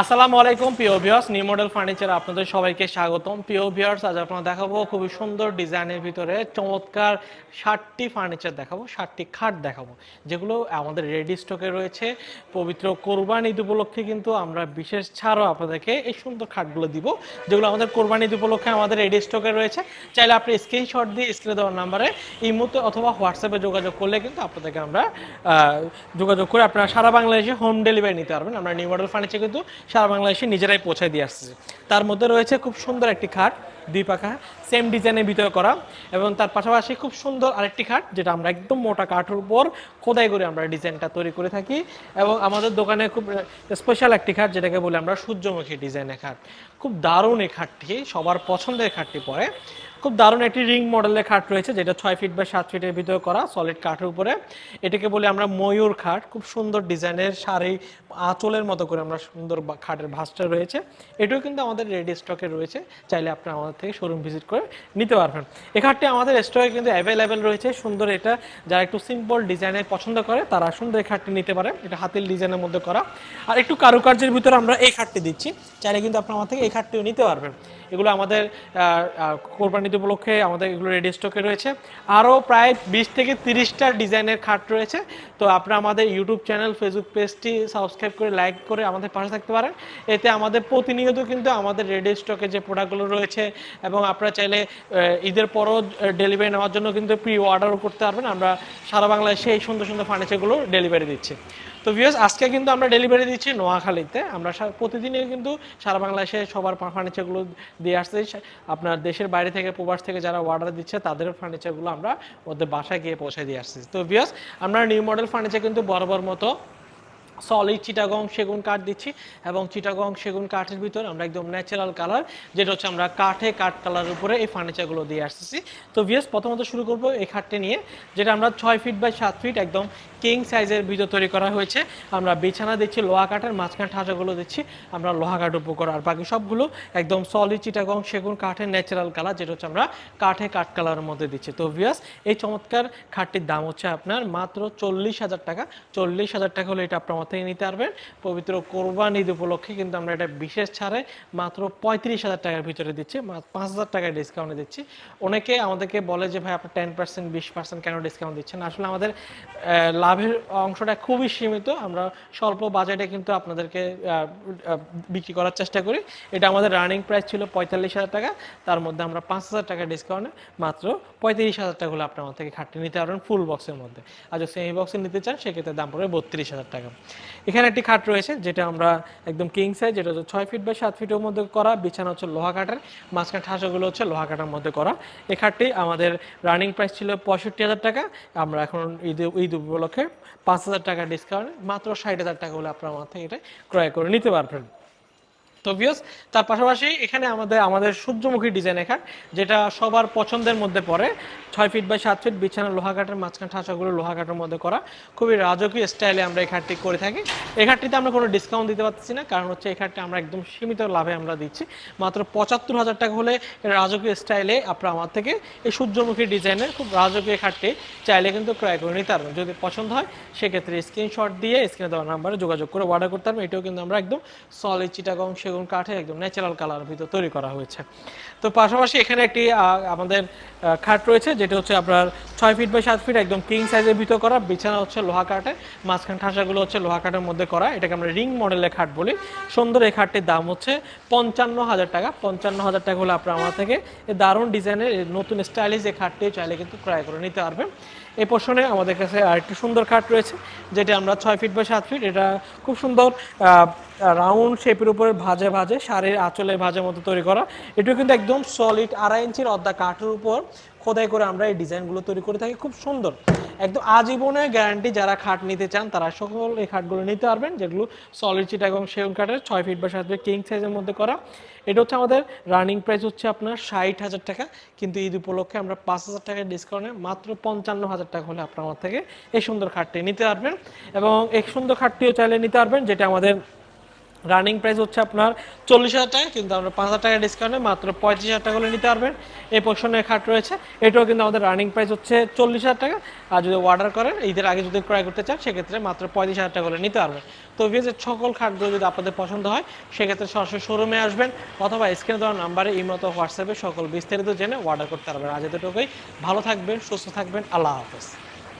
আসসালামু আলাইকুম, প্রিয় ভিউয়ার্স নিউ মডেল ফার্নিচার আপনাদের সবাইকে স্বাগতম। প্রিয় ভিউয়ার্স আজ আপনারা দেখাবো খুবই সুন্দর ডিজাইনের ভিতরে চমৎকার ষাটটি ফার্নিচার দেখাবো, ষাটটি খাট দেখাবো, যেগুলো আমাদের রেডি স্টকে রয়েছে। পবিত্র কোরবান ঈদ উপলক্ষে কিন্তু আমরা বিশেষ ছাড়ও আপনাদেরকে এই সুন্দর খাটগুলো দিব, যেগুলো আমাদের কোরবান ঈদ উপলক্ষে আমাদের রেডি স্টকে রয়েছে। চাইলে আপনি স্ক্রিনশট দিয়ে স্ক্রিনে দেওয়ার নাম্বারে ইমোতে অথবা হোয়াটসঅ্যাপে যোগাযোগ করলে কিন্তু আপনাদেরকে আমরা যোগাযোগ করে আপনারা সারা বাংলাদেশে হোম ডেলিভারি নিতে পারবেন। আমরা নিউ মডেল ফার্নিচার কিন্তু সারা বাংলাদেশে নিজেরাই পৌঁছে দিয়ে আসছে। তার মধ্যে রয়েছে খুব সুন্দর একটি খাট, দুই পাখা সেম ডিজাইনের ভিতরে করা এবং তার পাশাপাশি খুব সুন্দর আরেকটি খাট যেটা আমরা একদম মোটা কাঠের উপর খোদাই করে আমরা ডিজাইনটা তৈরি করে থাকি এবং আমাদের দোকানে খুব স্পেশাল একটি খাট যেটাকে বলি আমরা সূর্যমুখী ডিজাইনের খাট। খুব দারুণ এই খাটটি, সবার পছন্দের খাটটি পরে। খুব দারুণ একটি রিং মডেলের খাট রয়েছে, যেটা ছয় ফিট বা সাত ফিটের ভিতরে করা সলিড কাঠের উপরে। এটাকে বলি আমরা ময়ূর খাট। খুব সুন্দর ডিজাইনের শাড়ি, আঁচলের মতো করে আমরা সুন্দর খাটের ভাঁজটা রয়েছে। এটাও কিন্তু আমাদের রেডি স্টকে রয়েছে, চাইলে আপনারা আমাদের থেকে শোরুম ভিজিট করে নিতে পারবেন। এই খাটটি আমাদের স্টকে কিন্তু অ্যাভেলেবেল রয়েছে। সুন্দর এটা, যারা একটু সিম্পল ডিজাইনের পছন্দ করে, তারা সুন্দর এই খাটটি নিতে পারে। এটা হাতির ডিজাইনের মধ্যে করা। আর একটু কারুকার্যের ভিতরে আমরা এই খাটটি দিচ্ছি, চাইলে কিন্তু আপনারা আমার থেকে এই খাটটিও নিতে পারবেন। এগুলো আমাদের কোরবানি উপলক্ষে আমাদের এগুলো রেডি স্টকে রয়েছে। আরও প্রায় বিশ থেকে তিরিশটা ডিজাইনের খাট রয়েছে। তো আপনারা আমাদের ইউটিউব চ্যানেল ফেসবুক পেজটি সাবস্ক্রাইব করে লাইক করে আমাদের পাশে থাকতে পারেন। এতে আমাদের প্রতিনিয়ত কিন্তু আমাদের রেডি স্টকে যে প্রোডাক্টগুলো রয়েছে এবং আপনারা চাইলে ঈদের পরও ডেলিভারি নেওয়ার জন্য কিন্তু প্রি অর্ডারও করতে পারবেন। আমরা সারা বাংলাদেশে এই সুন্দর সুন্দর ফার্নিচারগুলো ডেলিভারি দিচ্ছি। তো ভিউয়ার্স আজকে কিন্তু আমরা ডেলিভারি দিচ্ছি নোয়াখালীতে। আমরা প্রতিদিনই কিন্তু সারা বাংলাদেশে সবার ফার্নিচারগুলো দিয়ে আসছে আপনার দেশের বাইরে থেকে, প্রবাস থেকে যারা অর্ডার দিচ্ছে তাদের ফার্নিচারগুলো আমরা ওদের বাসায় গিয়ে পৌঁছে দিয়ে আসছি তো ভিউয়ার্স আমরা নিউ মডেল ফার্নিচার কিন্তু বরাবর মতো সলিড চিটাগং সেগুন কাঠ দিচ্ছি এবং চিটাগং সেগুন কাঠের ভিতর আমরা একদম ন্যাচারাল কালার যেটা হচ্ছে আমরা কাঠে কাঠ কালারের উপরে এই ফার্নিচারগুলো দিয়ে আসতেছি। তো ভিএস প্রথমত শুরু করব এই খাটটি নিয়ে, যেটা আমরা ছয় ফিট বাই সাত ফিট একদম কিং সাইজের ভিতর তৈরি করা হয়েছে। আমরা বিছানা দিচ্ছি, লোহা কাঠের মাঝখান ঠাঁচাগুলো দিচ্ছি, আমরা লোহা কাঠ উপকর আর বাকি সবগুলো একদম সলিড চিটাগং সেগুন কাঠের ন্যাচারাল কালার যেটা হচ্ছে আমরা কাঠে কাঠ কালারের মধ্যে দিচ্ছি। তো ভিয়াস এই চমৎকার খাটটির দাম হচ্ছে আপনার মাত্র চল্লিশ হাজার টাকা। চল্লিশ হাজার টাকা হলে এটা আপনার আমার থেকে নিতে পারবেন। পবিত্র কোরবান ঈদ উপলক্ষে কিন্তু আমরা এটা বিশেষ ছাড়ে মাত্র পঁয়ত্রিশ হাজার টাকার ভিতরে দিচ্ছি পাঁচ হাজার টাকায় ডিসকাউন্টে দিচ্ছি। অনেকে আমাদেরকে বলে যে, ভাই, আপনার টেন পার্সেন্ট বিশ পার্সেন্ট কেন ডিসকাউন্ট দিচ্ছেন? আসলে আমাদের লাভের অংশটা খুবই সীমিত। আমরা স্বল্প বাজেটে কিন্তু আপনাদেরকে বিক্রি করার চেষ্টা করি। এটা আমাদের রানিং প্রাইস ছিল পঁয়তাল্লিশ হাজার টাকা। তার মধ্যে আমরা পাঁচ হাজার টাকা ডিসকাউন্টে মাত্র পঁয়ত্রিশ হাজার টাকা হলে আপনি আমার থেকে খাটটি নিতে পারবেন ফুল বক্সের মধ্যে। আর যদি সেমি বক্সে নিতে চান, সেক্ষেত্রে দাম পড়বে বত্রিশ হাজার টাকা। এখানে একটি খাট রয়েছে, যেটা আমরা একদম কিং সাইজ যেটা হচ্ছে ছয় ফিট বা সাত ফিটের মধ্যে করা। বিছানা হচ্ছে লোহা কাঠের, মাঝখানে ঠাসাগুলো হচ্ছে লোহা কাঠের মধ্যে করা। এই খাটটি আমাদের রানিং প্রাইস ছিল পঁয়ষট্টি হাজার টাকা। আমরা এখন ঈদ ঈদ উপলক্ষে পাঁচ হাজার টাকা ডিসকাউন্ট মাত্র ষাট হাজার টাকা হলে আপনার মাথায় এটা ক্রয় করে নিতে পারবেন। তো তার পাশাপাশি এখানে আমাদের আমাদের সূর্যমুখী ডিজাইন এখান, যেটা সবার পছন্দের মধ্যে পড়ে। ছয় ফিট বাই সাত ফিট বিছানা লোহা কাঠের মাঝখান ঠাসাগুলো লোহা কাঠের মধ্যে করা। খুবই রাজকীয় স্টাইলে আমরা এই খাটটি করে থাকি। এই খাটটিতে আমরা কোনো ডিসকাউন্ট দিতে পারছি না, কারণ হচ্ছে এই খাটটি আমরা একদম সীমিত লাভে আমরা দিচ্ছি। মাত্র পঁচাত্তর হাজার টাকা হলে রাজকীয় স্টাইলে আপনারা আমার থেকে এই সূর্যমুখী ডিজাইনের খুব রাজকীয় খাটটি চাইলে কিন্তু ক্রয় করে নিতে পারবেন। যদি পছন্দ হয়, সেক্ষেত্রে স্ক্রিনশট দিয়ে স্ক্রিনে দেওয়া নাম্বারে যোগাযোগ করে অর্ডার করতে পারবেন। এটাও কিন্তু আমরা একদম সলিড চিটাগং সেগুন কাঠে একদম ন্যাচারাল কালার ভিতর তৈরি করা হয়েছে। তো পাশাপাশি এখানে একটি আমাদের খাট রয়েছে, যেটা হচ্ছে আপনার ছয় ফিট বাই সাত ফিট একদম কিং সাইজের ভিতর করা। বিছানা হচ্ছে লোহা কাঠের, মাঝখান ঠাসাগুলো হচ্ছে লোহা কাঠের মধ্যে করা। এটাকে আমরা রিং মডেলের খাট বলি। সুন্দর এই খাটটির দাম হচ্ছে পঞ্চান্ন হাজার টাকা। পঞ্চান্ন হাজার টাকা হলে আপনার আমার থেকে দারুণ ডিজাইনের নতুন স্টাইলিশ এই খাটটি চাইলে কিন্তু ক্রয় করে নিতে পারবেন। এই পোর্শনে আমাদের কাছে আরেকটি সুন্দর খাট রয়েছে, যেটা আমরা ছয় ফিট বাই সাত ফিট এটা খুব সুন্দর রাউন্ড শেপের উপরে ভাজে ভাজে, শাড়ির আঁচলের ভাজের মতো তৈরি করা। এটাও কিন্তু একদম সলিড আড়াই ইঞ্চির অর্ধা কাঠের উপর খোদাই করে আমরা এই ডিজাইনগুলো তৈরি করে থাকি। খুব সুন্দর, একদম আজীবনের গ্যারান্টি যারা খাট নিতে চান, তারা সকল এই খাটগুলো নিতে পারবেন, যেগুলো সলিড চিটা এবং সেগুন কাঠের ছয় ফিট বা সাত ফিট কিং সাইজের মধ্যে করা। এটা হচ্ছে আমাদের রানিং প্রাইস হচ্ছে আপনার ষাট হাজার টাকা, কিন্তু ঈদ উপলক্ষে আমরা পাঁচ হাজার টাকার ডিসকাউন্টে মাত্র পঞ্চান্ন হাজার টাকা হলে আপনার আমার থেকে এই সুন্দর খাটটি নিতে পারবেন। এবং এই সুন্দর খাটটিও চাইলে নিতে পারবেন, যেটা আমাদের রানিং প্রাইস হচ্ছে আপনার চল্লিশ হাজার টাকা, কিন্তু আমরা পাঁচ হাজার টাকা ডিসকাউন্টে মাত্র পঁয়ত্রিশ হাজার টাকা করে নিতে পারবেন। এই পোর্শনের খাট রয়েছে। এটাও কিন্তু আমাদের রানিং প্রাইস হচ্ছে চল্লিশ হাজার টাকা। আর যদি অর্ডার করেন, ঈদের আগে যদি ক্রয় করতে চান, সেক্ষেত্রে মাত্র পঁয়ত্রিশ হাজার টাকা করে নিতে পারবেন। তো ভিজের সকল খাটগুলো যদি আপনাদের পছন্দ হয়, সেক্ষেত্রে সরাসরি শোরুমে আসবেন, অথবা স্ক্রিনে দেওয়া নাম্বারে ইমতো হোয়াটসঅ্যাপে সকল বিস্তারিত জেনে অর্ডার করতে পারবেন। আজ এতটুকুই। ভালো থাকবেন, সুস্থ থাকবেন। আল্লাহ হাফেজ।